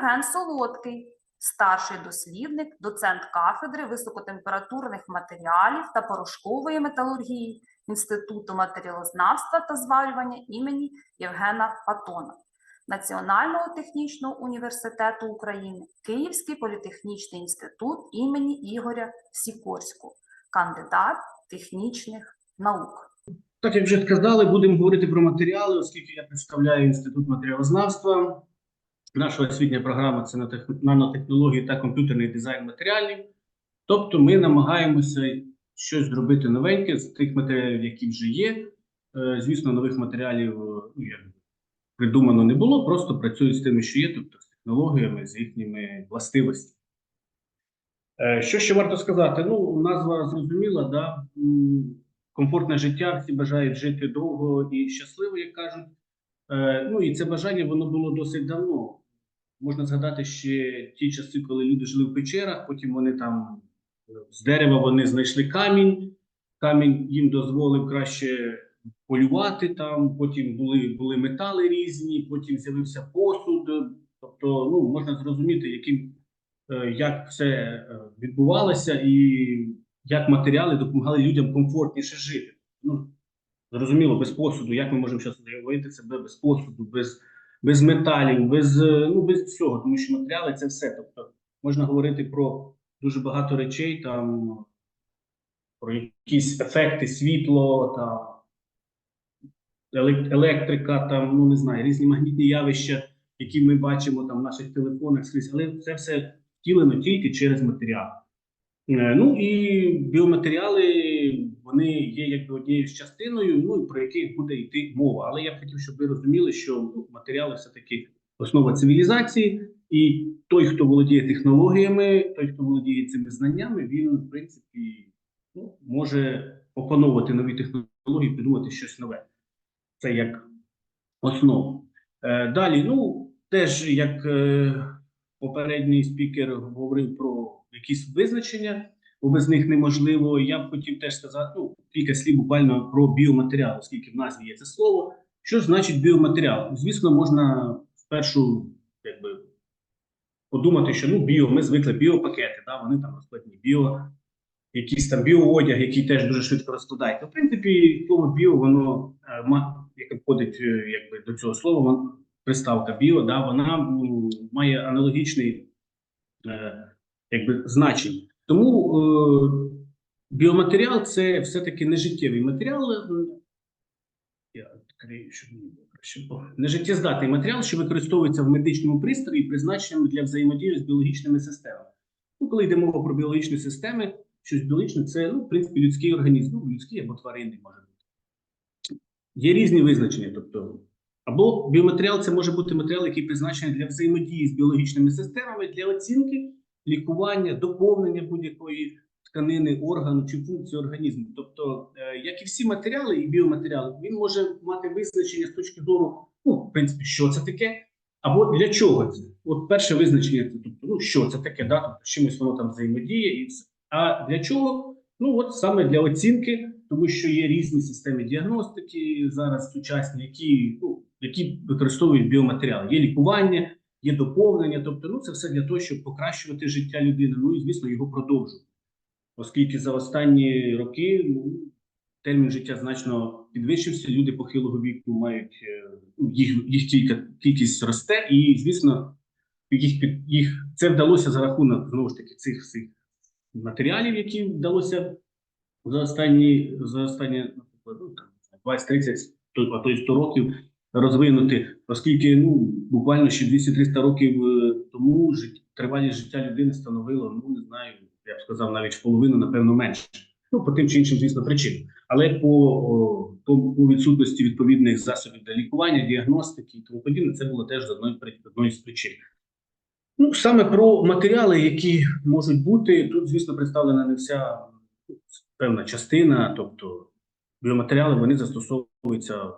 Євген Солодкий, старший дослідник, доцент кафедри високотемпературних матеріалів та порошкової металургії Інституту матеріалознавства та зварювання імені Євгена Патона. Національного технічного університету України, Київський політехнічний інститут імені Ігоря Сікорського, кандидат технічних наук. Так як вже сказали, будемо говорити про матеріали, оскільки я представляю інститут матеріалознавства. Наша освітня програма це нанотехнології та комп'ютерний дизайн матеріалів. Тобто, ми намагаємося щось зробити новеньке з тих матеріалів, які вже є. Е, Звісно, нових матеріалів е, ну, придумано не було, просто працюють з тими, що є, тобто з технологіями, з їхніми властивостями. Е, Що ще варто сказати? Ну, назва зрозуміла, да? Комфортне життя, всі бажають жити довго і щасливо, як кажуть. Ну і це бажання воно було досить давно. Можна згадати ще ті часи, коли люди жили в печерах, потім вони там е, з дерева вони знайшли камінь. Камінь їм дозволив краще полювати там, потім були, були метали різні, потім з'явився посуд. Тобто, ну, можна зрозуміти, яким, е, як все е, відбувалося і як матеріали допомагали людям комфортніше жити. Ну, зрозуміло, без посуду, як ми можемо зараз уявити себе без посуду, без, без металів, без, е, ну, без всього, тому що матеріали це все. Тобто можна говорити про дуже багато речей, там, про якісь ефекти, світло, там, електрика, там, ну не знаю, різні магнітні явища, які ми бачимо там в наших телефонах скрізь, але це все втілено тільки через матеріал. Е, Ну і біоматеріали вони є якби однією з частиною, ну і про яких буде йти мова. Але я б хотів, щоб ви розуміли, що ну, матеріали все таки основа цивілізації, і той, хто володіє технологіями, той, хто володіє цими знаннями, він в принципі ну, може опановувати нові технології, придумати щось нове. Це як основа. Е, далі, ну теж як е, попередній спікер говорив про якісь визначення, бо без них неможливо. Я б хотів теж сказати ну, кілька слів буквально про біоматеріал, оскільки в назві є це слово. Що значить біоматеріал? Звісно, можна спершу якби, подумати, що ну, біо, ми звикли біопакети, да, вони там розкладні, біо, якийсь там біоодяг, який теж дуже швидко розкладається. В принципі, слово біо, воно е, яке входить е, якби, до цього слова, приставка біо, да, вона має аналогічний е, якби, значення. Тому е, біоматеріал це все-таки нежиттєвий матеріал. е, Я відкрию, щоб мені було краще. Нежиттєздатний матеріал, що використовується в медичному пристрої, призначеному для взаємодії з біологічними системами. Ну, коли йде мова про біологічні системи, щось біологічне, це ну, в принципі людський організм, ну, людський або тваринний може бути. Є різні визначення, тобто. Або біоматеріал це може бути матеріал, який призначений для взаємодії з біологічними системами, для оцінки, лікування, доповнення будь-якої тканини, органу чи функції організму. Тобто, е, як і всі матеріали і біоматеріали, він може мати визначення з точки зору, ну, в принципі, що це таке, або для чого це. От перше визначення це тобто, ну, що це таке, да? тобто, чимось воно там взаємодіє і все. А для чого? Ну, от саме для оцінки, тому що є різні системи діагностики зараз сучасні, які, ну, які використовують біоматеріали. Є лікування, є доповнення. Тобто, ну, це все для того, щоб покращувати життя людини, ну і звісно, його продовжувати. Оскільки за останні роки ну, термін життя значно підвищився, люди похилого віку мають е, ну, їх, їх кілька, кількість росте, і звісно, їх, їх це вдалося за рахунок знову ж таки цих всіх матеріалів, які вдалося за останні за останні наприклад, ну, там, 20-30, то- а то й 100 років розвинути, оскільки ну буквально ще 200-300 років е, тому жит, тривалість життя людини становило, ну не знаю, я б сказав, навіть в половину, напевно, менше. Ну, по тим чи іншим, звісно, причинам. Але по, по, по відсутності відповідних засобів для лікування, діагностики і тому подібне, це було теж одної з причин. Ну, саме про матеріали, які можуть бути, тут, звісно, представлена не вся ну, певна частина, тобто біоматеріали вони застосовуються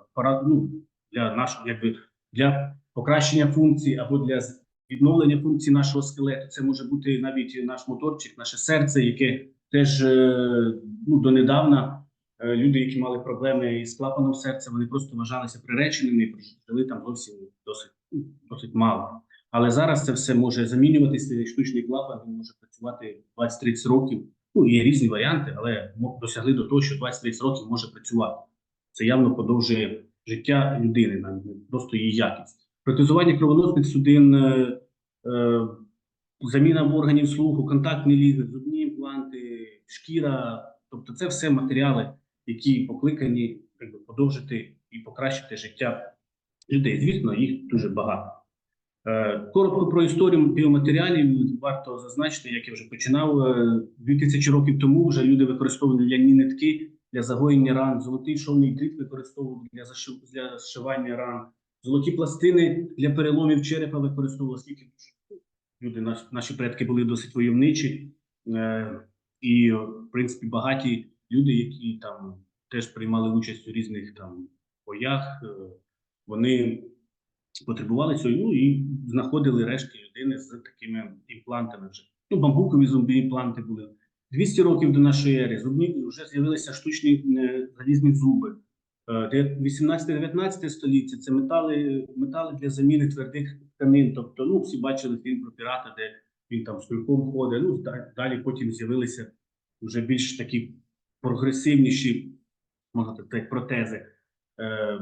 ну, для нашого, якби для покращення функцій або для відновлення функцій нашого скелету. Це може бути навіть наш моторчик, наше серце, яке теж е, ну, донедавна е, люди, які мали проблеми із клапаном серця, вони просто вважалися приреченими і прожили там зовсім досить, ну, досить мало. Але зараз це все може замінюватися. Штучний клапан він може працювати 20-30 років. Ну, є різні варіанти, але досягли до того, що 20-30 років може працювати. Це явно подовжує життя людини, просто її якість. Протезування кровоносних судин, е, е, заміна органів слуху, контактні лізи, зубні імпланти, шкіра. Тобто, це все матеріали, які покликані якби, подовжити і покращити життя людей. Звісно, їх дуже багато. Е, Коротко про історію біоматеріалів варто зазначити, як я вже починав. е, 2000 років тому вже люди використовували ляні нитки для загоєння ран, золотий шовний дріт використовували для для зшивання ран, золоті пластини для переломів черепа використовували, оскільки люди, наші, наші предки були досить войовничі, е, і, в принципі, багаті люди, які там теж приймали участь у різних там боях, е, вони потребували цього ну, і знаходили рештки людини з такими імплантами вже. Ну, бамбукові зубні імпланти були. 200 років до нашої ери зубні вже з'явилися штучні е, залізні зуби. Е, де 18-19 століття це метали, метали для заміни твердих тканин. Тобто, ну, всі бачили фільм про пірата, де він там з кульком ходить. Ну, далі потім з'явилися вже більш такі прогресивніші, можна так сказати, протези. Е,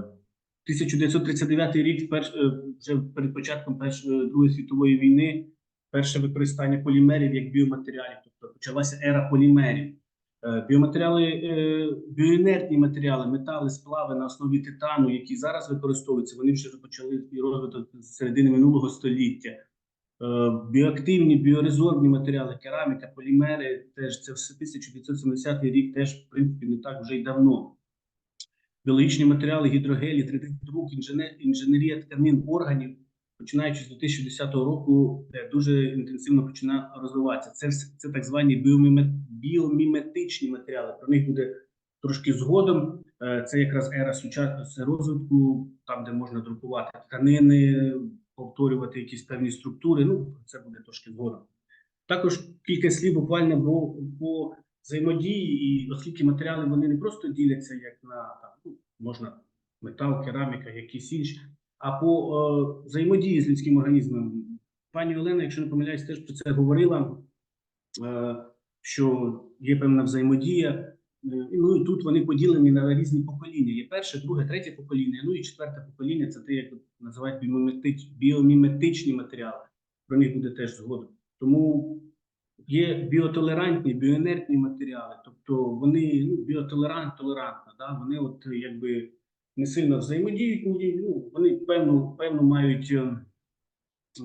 1939 рік, перш, е, вже перед початком Першої Другої світової війни, перше використання полімерів як біоматеріалів, тобто почалася ера полімерів. Е, Біоматеріали, е, біоінертні матеріали, метали, сплави на основі титану, які зараз використовуються, вони вже почали розвиток з середини минулого століття. Е, Біоактивні, біорезорбні матеріали, кераміка, полімери, теж це все 1970 рік, теж в принципі не так вже й давно біологічні матеріали, гідрогелі, 3D-друк, інженерія тканин, органів, починаючи з 2010 року, дуже інтенсивно починає розвиватися. Це, це так звані біоміме- біоміметичні матеріали. Про них буде трошки згодом. Е, Це якраз ера сучасного розвитку, там, де можна друкувати тканини, повторювати якісь певні структури. Ну, це буде трошки згодом. Також кілька слів буквально по, взаємодії, оскільки матеріали вони не просто діляться як на ну, можна метал, кераміка, якісь інші, а по е, взаємодії з людським організмом. Пані Олена, якщо не помиляюсь, теж про це говорила, е, що є певна взаємодія. Е, Ну і тут вони поділені на різні покоління. Є перше, друге, третє покоління. Ну і четверте покоління це те, як називають біоміметич, біоміметичні матеріали. Про них буде теж згодом. Тому є біотолерантні, біоінертні матеріали, тобто вони ну, біотолерант, толерантно, да? вони от якби не сильно взаємодіють, ну, вони певну, певну мають е,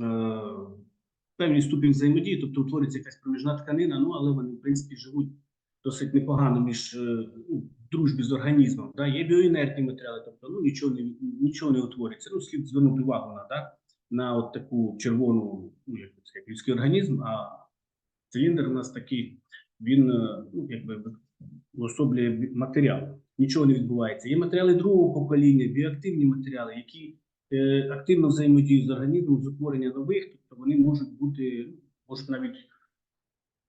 е, певний ступінь взаємодії, тобто утворюється якась проміжна тканина, ну але вони в принципі живуть досить непогано між е, ну, дружбі з організмом. Да? Є біоінертні матеріали, тобто ну, нічого не нічого не утворюється. Ну, слід звернути увагу на, да? на от таку червону, ну як як людський організм, а циліндр у нас такий, він е, ну, якби уособлює матеріал. Нічого не відбувається. Є матеріали другого покоління, біоактивні матеріали, які е, активно взаємодіють з організмом з утворення нових, тобто вони можуть бути, можуть навіть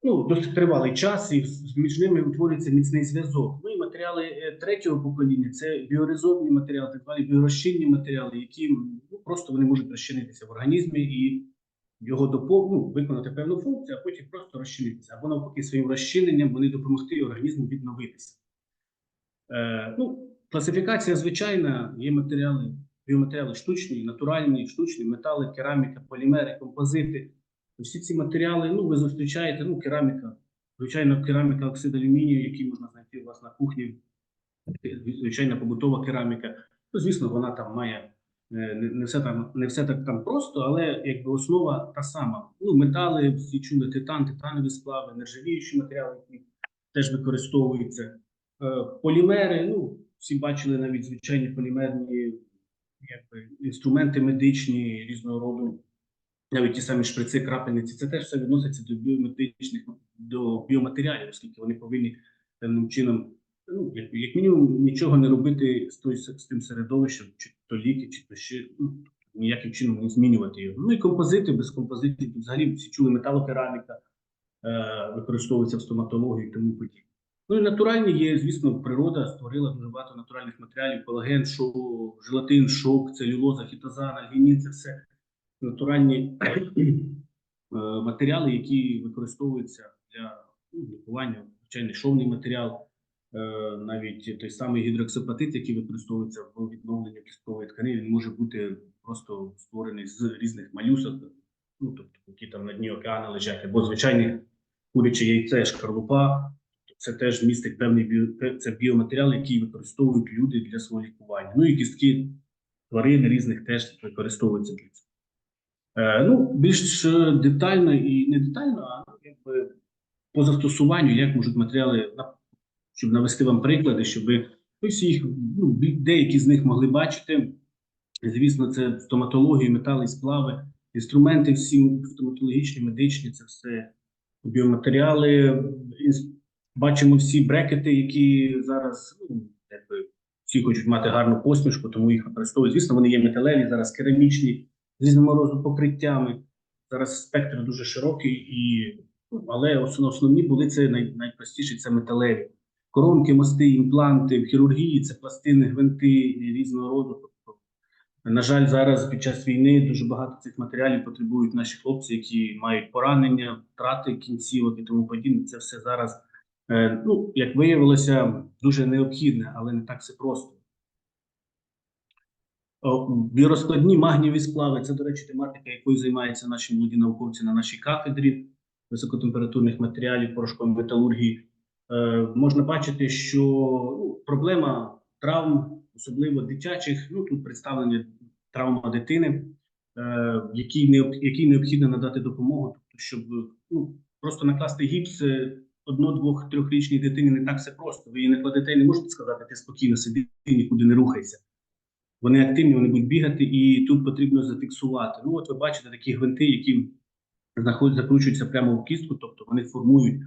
ну, досить тривалий час, і між ними утворюється міцний зв'язок. Ну і матеріали е, третього покоління це біорезорбні матеріали, так звані біорозчинні матеріали, які ну, просто вони можуть розчинитися в організмі і його допов... ну, виконати певну функцію, а потім просто розчинитися. Або навпаки, своїм розчиненням вони допомогти організму відновитися. Е, ну, класифікація звичайна, є матеріали, біоматеріали штучні, натуральні, штучні, метали, кераміка, полімери, композити. Всі ці матеріали, ну, ви зустрічаєте, ну, кераміка, звичайно, кераміка оксид алюмінію, який можна знайти у вас на кухні, звичайна побутова кераміка. Ну, звісно, вона там має е, не, все там, не все так там просто, але якби основа та сама. Ну, метали, всі чули титан, титанові сплави, нержавіючі матеріали, які теж використовуються. Е, полімери, ну, всі бачили навіть звичайні полімерні якби, інструменти медичні різного роду, навіть ті самі шприци, крапельниці, це теж все відноситься до біомедичних, до біоматеріалів, оскільки вони повинні певним чином, ну, як, як мінімум, нічого не робити з, той, з тим середовищем, чи то ліки, чи то ще ну, ніяким чином не змінювати його. Ну і композити, без композитів, взагалі всі чули металокераміка, е, використовується в стоматології і тому подібне. Ну і натуральні є, звісно, природа створила дуже багато натуральних матеріалів: колаген, шоу, желатин, шок, целюлоза, хітозан, альгінін, це все натуральні е, матеріали, які використовуються для ну, лікування, звичайний шовний матеріал, е, навіть той самий гідроксапатит, який використовується в відновленні кісткової тканини, він може бути просто створений з різних малюсок, ну тобто які там на дні океану лежать, або звичайне куряче яйце, шкарлупа. Це теж містить певний біо, це біоматеріал, який використовують люди для свого лікування. Ну і кістки тварин різних теж використовуються для цього. Е, ну, більш е, детально і не детально, а якби по застосуванню, як можуть матеріали, щоб навести вам приклади, щоб ви всі їх, ну, деякі з них могли бачити. Звісно, це стоматологія, метали і сплави, інструменти всі стоматологічні, медичні, це все біоматеріали. Бачимо всі брекети, які зараз ну, якби, всі хочуть мати гарну посмішку, тому їх використовують. Звісно, вони є металеві, зараз керамічні, з різними роду покриттями. Зараз спектр дуже широкий, і, ну, але основні були це най, найпростіші це металеві. Коронки, мости, імпланти в хірургії це пластини, гвинти різного роду. Тобто, на жаль, зараз під час війни дуже багато цих матеріалів потребують наші хлопці, які мають поранення, втрати кінцівок і тому подібне. Це все зараз, ну як виявилося, дуже необхідне, але не так все просто. Біорозкладні магнієві сплави це, до речі, тематика, якою займаються наші молоді науковці на нашій кафедрі високотемпературних матеріалів, порошкової металургії. Е, можна бачити, що ну, проблема травм, особливо дитячих, ну тут представлені травма дитини, е, якій, якій необхідно надати допомогу, тобто, щоб ну, просто накласти гіпс е, одно, двох, трьохрічній дитині не так все просто. Ви її не кладете не можете сказати, ти спокійно сиди, нікуди не рухайся. Вони активні, вони будуть бігати, і тут потрібно зафіксувати. Ну, от ви бачите такі гвинти, які закручуються прямо в кістку, тобто вони формують,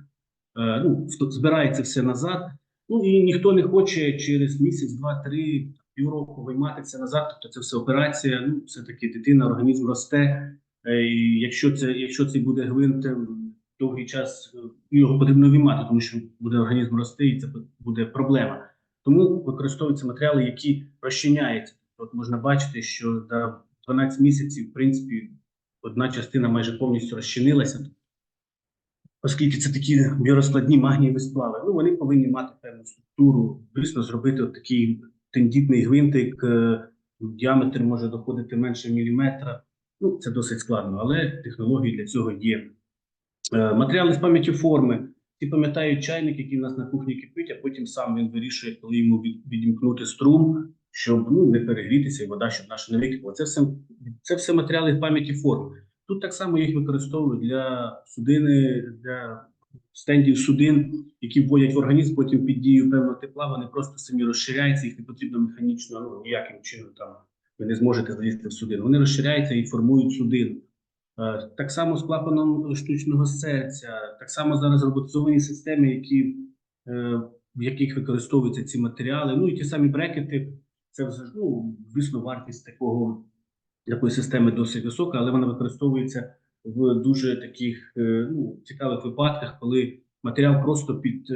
е, ну, збирається все назад. Ну і ніхто не хоче через місяць, два, три, півроку виймати це назад. Тобто це все операція. Ну, все-таки дитина, організм росте. Е, і якщо це, якщо це буде гвинт е, довгий час, е, його потрібно виймати, тому що буде організм рости, і це буде проблема. Тому використовуються матеріали, які розчиняються. От можна бачити, що за 12 місяців, в принципі, одна частина майже повністю розчинилася, оскільки це такі біорозкладні магнієві сплави. Ну, вони повинні мати певну структуру, звісно, зробити от такий тендітний гвинтик, е, діаметр може доходити менше міліметра. Ну, це досить складно, але технології для цього є. Е, Матеріали з пам'яттю форми. Всі пам'ятають чайник, який в нас на кухні кипить, а потім сам він вирішує, коли йому відімкнути струм, щоб ну, не перегрітися, і вода, щоб наша не википала. Це все, це все матеріали пам'яті форми. Тут так само їх використовують для судини, для стендів судин, які вводять в організм, потім під дією певного тепла, вони просто самі розширяються, їх не потрібно механічно, ну ніяким чином там ви не зможете залізти в судину. Вони розширяються і формують судину. Е, Так само з клапаном штучного серця, так само зараз роботизовані системи, які, е, в яких використовуються ці матеріали. Ну і ті самі брекети, це ну, звісно, вартість такого такої системи досить висока, але вона використовується в дуже таких е, ну, цікавих випадках, коли матеріал просто під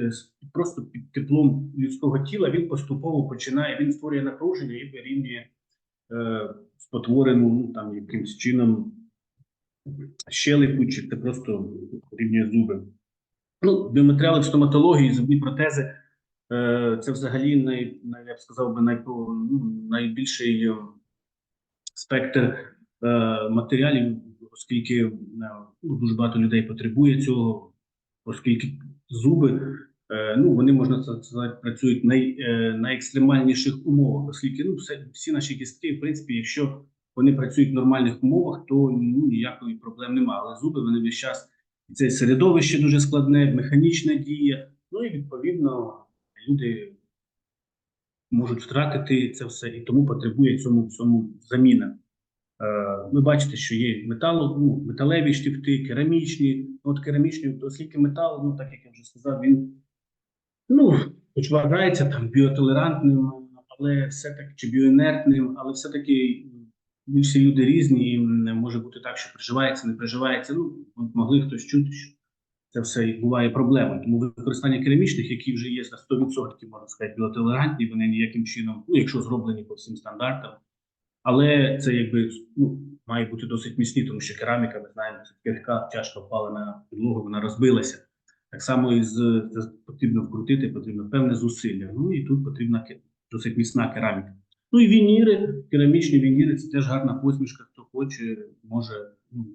просто під теплом людського тіла він поступово починає, він створює напруження і вирівнює е, спотворену ну, там якимось чином щелепу, чи це просто рівнює зуби. Ну, біоматеріали в стоматології, зубні протези е, це взагалі най, най, я б сказав би, найпо, ну, найбільший е, спектр е, матеріалів, оскільки ну, дуже багато людей потребує цього, оскільки зуби, ну, вони можна сказати, працюють в най, найекстремальніших умовах, оскільки ну, все, всі наші кістки, в принципі, якщо вони працюють в нормальних умовах, то ну, ніякої проблем немає. Але зуби вони весь час і це середовище дуже складне, механічна дія. Ну і відповідно люди можуть втратити це все, і тому потребує цьому цьому заміна. Е, ви бачите, що є метало, ну, металеві штифти, керамічні. От керамічні, оскільки метал, ну так як я вже сказав, він ну, хоч вважається там біотолерантним, але все-таки чи біоінертним, але все-таки ми всі люди різні, і може бути так, що приживається, не приживається. Ну, могли хтось чути, що це все і буває проблемою. Тому використання керамічних, які вже є на 100%, можна сказати, біотолерантні, вони ніяким чином, ну якщо зроблені по всім стандартам, Але це якби ну, має бути досить міцні, тому що кераміка, ми знаємо, це кирка тяжко впала на підлогу, вона розбилася. Так само і з потрібно вкрутити, потрібно певне зусилля. Ну і тут потрібна досить міцна кераміка. Ну і вініри, керамічні вініри це теж гарна посмішка. Хто хоче, може ну,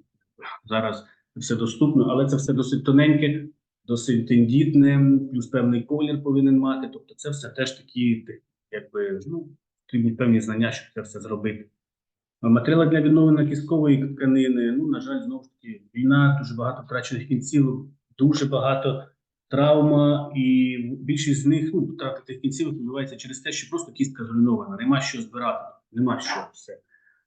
зараз все доступно, але це все досить тоненьке, досить тендітне, плюс певний колір повинен мати. Тобто, це все теж такі, якби ну, потрібні певні знання, щоб це все зробити. Матеріали для відновлення кісткової тканини. Ну, на жаль, знову ж таки, війна, дуже багато втрачених кінців, дуже багато травма, і більшість з них ну, втрати тих кінців відбувається через те, що просто кістка зруйнована, нема що збирати, нема що все.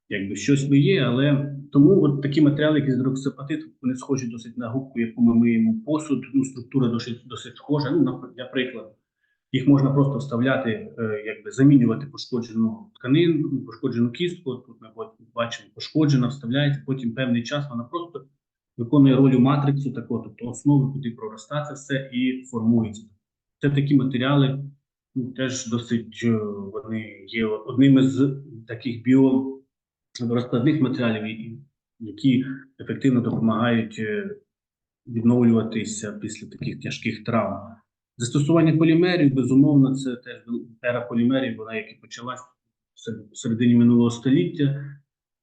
Якби щось би є, але тому от такі матеріали, як гідроксапатит, вони схожі досить на губку, яку ми миємо посуд. Ну, структура досить, досить схожа. Ну, для прикладу, їх можна просто вставляти, е, якби замінювати пошкоджену тканину, ну, пошкоджену кістку. Тут ми бачимо, пошкоджена, вставляється, потім певний час вона просто виконує роль матрицю, такого, тобто основи, куди проростає це все і формується. Це такі матеріали, ну, теж досить е, вони є одними з таких біо розкладних матеріалів, які ефективно допомагають е, відновлюватися після таких тяжких травм. Застосування полімерів, безумовно, це теж ера полімерів, вона як і почалась в середині минулого століття,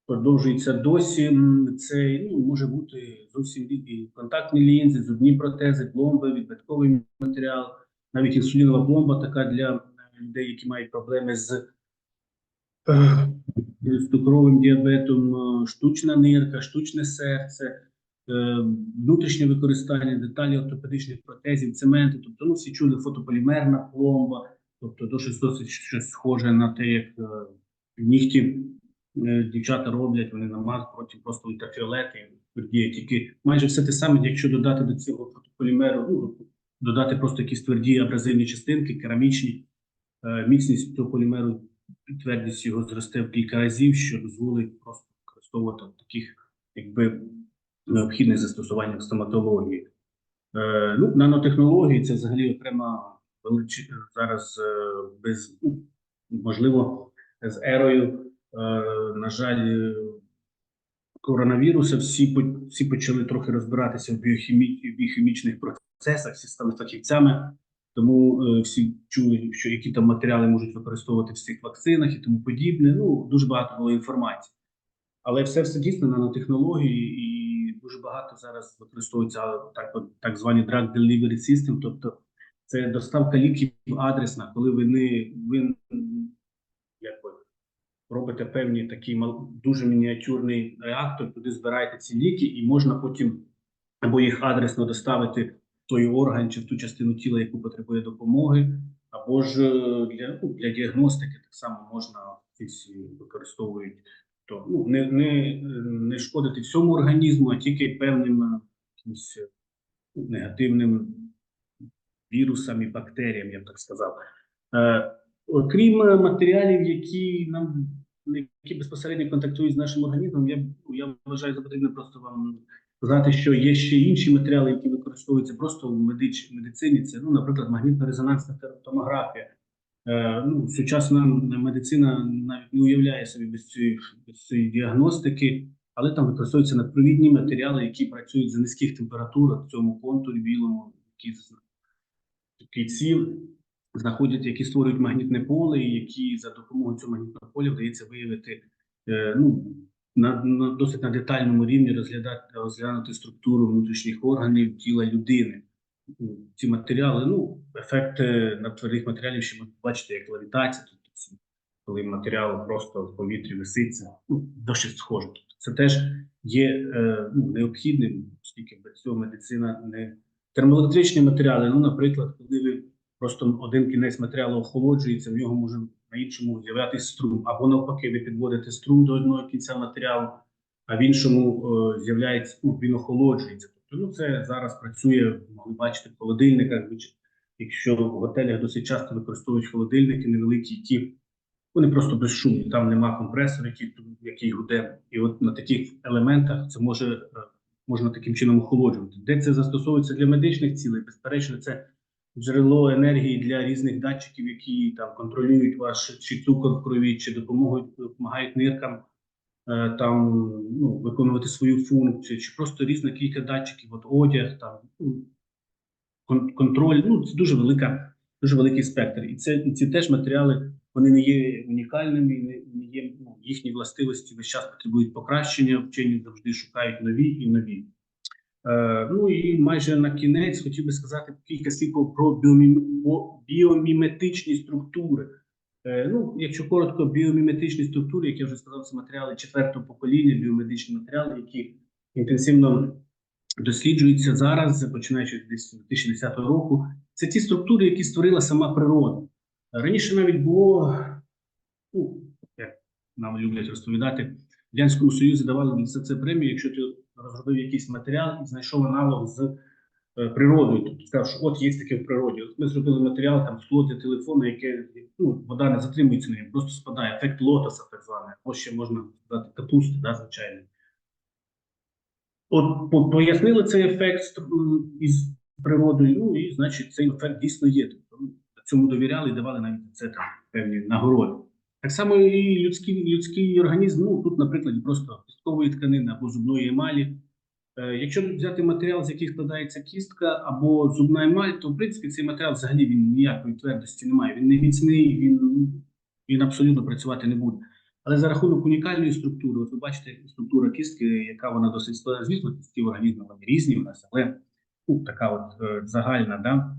продовжується досі. Це ну, може бути зовсім різні контактні лінзи, зубні протези, пломби, відбитковий матеріал, навіть інсулінова пломба така для е, людей, які мають проблеми з е, цукровим діабетом, е, штучна нирка, штучне серце, внутрішнє використання деталі ортопедичних протезів, цементи, тобто ну, всі чули фотополімерна пломба, тобто то щось досить щось схоже на те, як нігті дівчата роблять, вони намазують потім просто ультрафіолети, тверді, тільки майже все те саме, якщо додати до цього фотополімеру, ну, додати просто якісь тверді абразивні частинки, керамічні, е, міцність цього полімеру твердість його зросте в кілька разів, що дозволить просто використовувати в таких, якби необхідних застосуваннях стоматології. Е, ну, нанотехнології це взагалі окрема зараз е, без ну, можливо з ерою. Е, на жаль, е, коронавіруса всі всі почали трохи розбиратися в біохімі... в біохімічних процесах, всі стали фахівцями. Тому е, всі чули, що які там матеріали можуть використовувати в цих вакцинах і тому подібне. Ну дуже багато було інформації. Але все все дійсно нанотехнології, і дуже багато зараз використовується так, так звані drug delivery system, тобто це доставка ліків адресна, коли ви не ви робите певні такий дуже мініатюрний реактор, туди збираєте ці ліки, і можна потім або їх адресно доставити в той орган чи в ту частину тіла, яку потребує допомоги, або ж е, для, ну, для діагностики так само можна використовують. То ну не, не, не шкодити всьому організму, а тільки певним е, якимось е, негативним вірусам і бактеріям, я б так сказав. Е, окрім матеріалів, які нам які безпосередньо контактують з нашим організмом, я, я вважаю за потрібно просто вам сказати, що є ще інші матеріали, які використовуються просто в медич, медицині. Це, ну, наприклад, магнітно-резонансна томографія. Е, ну, сучасна медицина навіть не уявляє собі без цієї, без цієї діагностики, але там використовуються надпровідні матеріали, які працюють за низьких температурах в цьому контурі білому, які з- кільці знаходять, які створюють магнітне поле, і які за допомогою цього магнітного поля вдається виявити е, ну, на, на досить на детальному рівні розглядати розглянути структуру внутрішніх органів тіла людини. Ці матеріали, ну, ефект е, на твердих матеріалів ще можна бачити як левітація, тобто коли матеріал просто в повітрі виситься, ну, досить схоже. Тобто Це теж є е, ну, необхідним, оскільки без цього медицина не термоелектричні матеріали. Ну, наприклад, коли ви просто один кінець матеріалу охолоджується, в нього може на іншому з'являтися струм, або навпаки, ви підводите струм до одного кінця матеріалу, а в іншому е, з'являється, ну, він охолоджується. Тобто, ну, це зараз працює, могли бачити в холодильниках. Якщо в готелях досить часто використовують холодильники невеликі, ті вони просто безшумні, там нема компресора, який, який гуде. І от на таких елементах це може е, можна таким чином охолоджувати. Де це застосовується для медичних цілей? Безперечно, це джерело енергії для різних датчиків, які там контролюють ваш чи цукор в крові, чи допомагають, допомагають ниркам е, там ну, виконувати свою функцію, чи просто різна кілька датчиків, от одяг, там кон- контроль. Ну, це дуже велика, дуже великий спектр. І це і ці теж матеріали вони не є унікальними, не є ну, їхні властивості весь час потребують покращення. Вчені завжди шукають нові і нові. Е, ну і майже на кінець хотів би сказати кілька слів про- біоміметичні структури. Е, ну, якщо коротко, біоміметичні структури, як я вже сказав, це матеріали четвертого покоління, біомедичні матеріали, які інтенсивно досліджуються зараз, починаючи з 2010 року. Це ті структури, які створила сама природа. Раніше навіть було, ну, як нам люблять розповідати, в Радянському Союзі давали за це премію, якщо ти розробив якийсь матеріал і знайшов аналог з е, природою. Тобто сказав, що от є таке в природі. От ми зробили матеріал, там скло для телефону, яке ну, вода не затримується на ньому, просто спадає. Ефект лотоса, так званий, або ще можна сказати капусти, да, звичайно. От по- пояснили цей ефект із природою, ну і значить цей ефект дійсно є. Тобто ну, цьому довіряли і давали навіть це там певні нагороди. Так само і людський, людський організм, ну тут, наприклад, просто кісткової тканини або зубної емалі. Е, якщо взяти матеріал, з яких складається кістка або зубна емаль, то в принципі цей матеріал взагалі він ніякої твердості не має. Він не міцний, він, він абсолютно працювати не буде. Але за рахунок унікальної структури, от ви бачите, структура кістки, яка вона досить складна. Звісно, кістки організму вони різні у нас, але ну, така от е, загальна, да?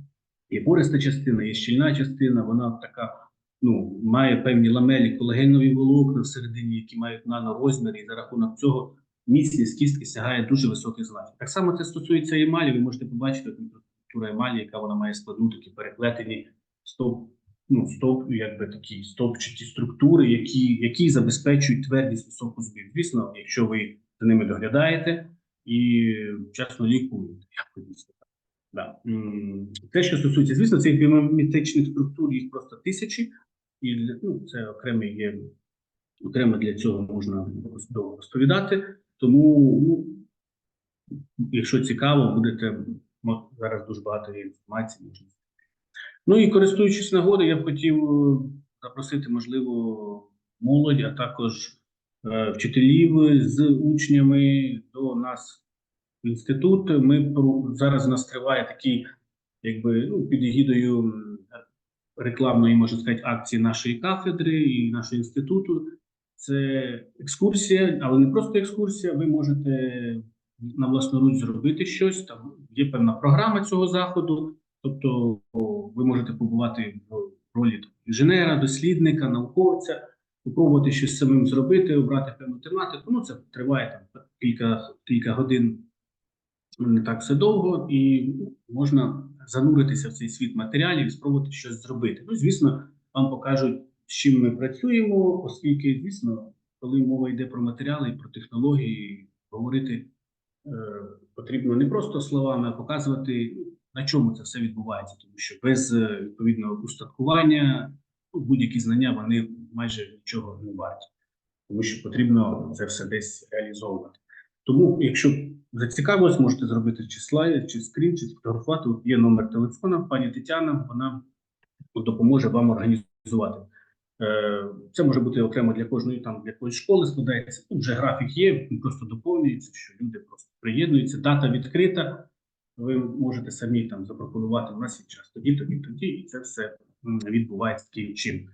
є пориста частина, є щільна частина, вона така ну, має певні ламелі, колагенові волокна всередині, які мають нанорозміри, і за рахунок цього міцність кістки сягає дуже високих значень. Так само це стосується емалі. Ви можете побачити от емалі, яка вона має складну такі переплетені стоп, ну, стоп, якби такі стовпчаті структури, які, які забезпечують твердість високу зубів. Звісно, якщо ви за ними доглядаєте і вчасно лікуєте, як. Да. Те, що стосується, звісно, цих біометричних структур, їх просто тисячі, і ну, це окремий є окремо для цього можна розповідати. Тому, ну, якщо цікаво, будете зараз дуже багато інформації. Можна. Ну і користуючись нагодою, я б хотів е, запросити, можливо, молодь, а також е, вчителів з учнями до нас в інститут. Ми зараз у нас триває такий, якби ну, під егідою рекламної, можна сказати, акції нашої кафедри і нашого інституту. Це екскурсія, але не просто екскурсія. Ви можете на власноруч зробити щось. Там є певна програма цього заходу. Тобто ви можете побувати в ролі інженера, дослідника, науковця, спробувати щось самим зробити, обрати певну тематику. Ну, це триває там кілька, кілька годин, не так все довго, і можна зануритися в цей світ матеріалів і спробувати щось зробити. Ну, звісно, вам покажуть, з чим ми працюємо, оскільки, звісно, коли мова йде про матеріали і про технології, говорити е, потрібно не просто словами, а показувати, на чому це все відбувається, тому що без е, відповідного устаткування ну, будь-які знання вони майже нічого не варті, тому що потрібно це все десь реалізовувати. Тому, якщо зацікавилось, можете зробити чи слайд, чи скрін, чи сфотографувати. От є номер телефона, пані Тетяна, вона допоможе вам організувати. Е, Це може бути окремо для кожної там для якоїсь школи складається. Тут вже графік є, просто доповнюється, що люди просто приєднуються. Дата відкрита. Ви можете самі там запропонувати. У нас є час тоді, тоді, тоді, і це все відбувається таким чином.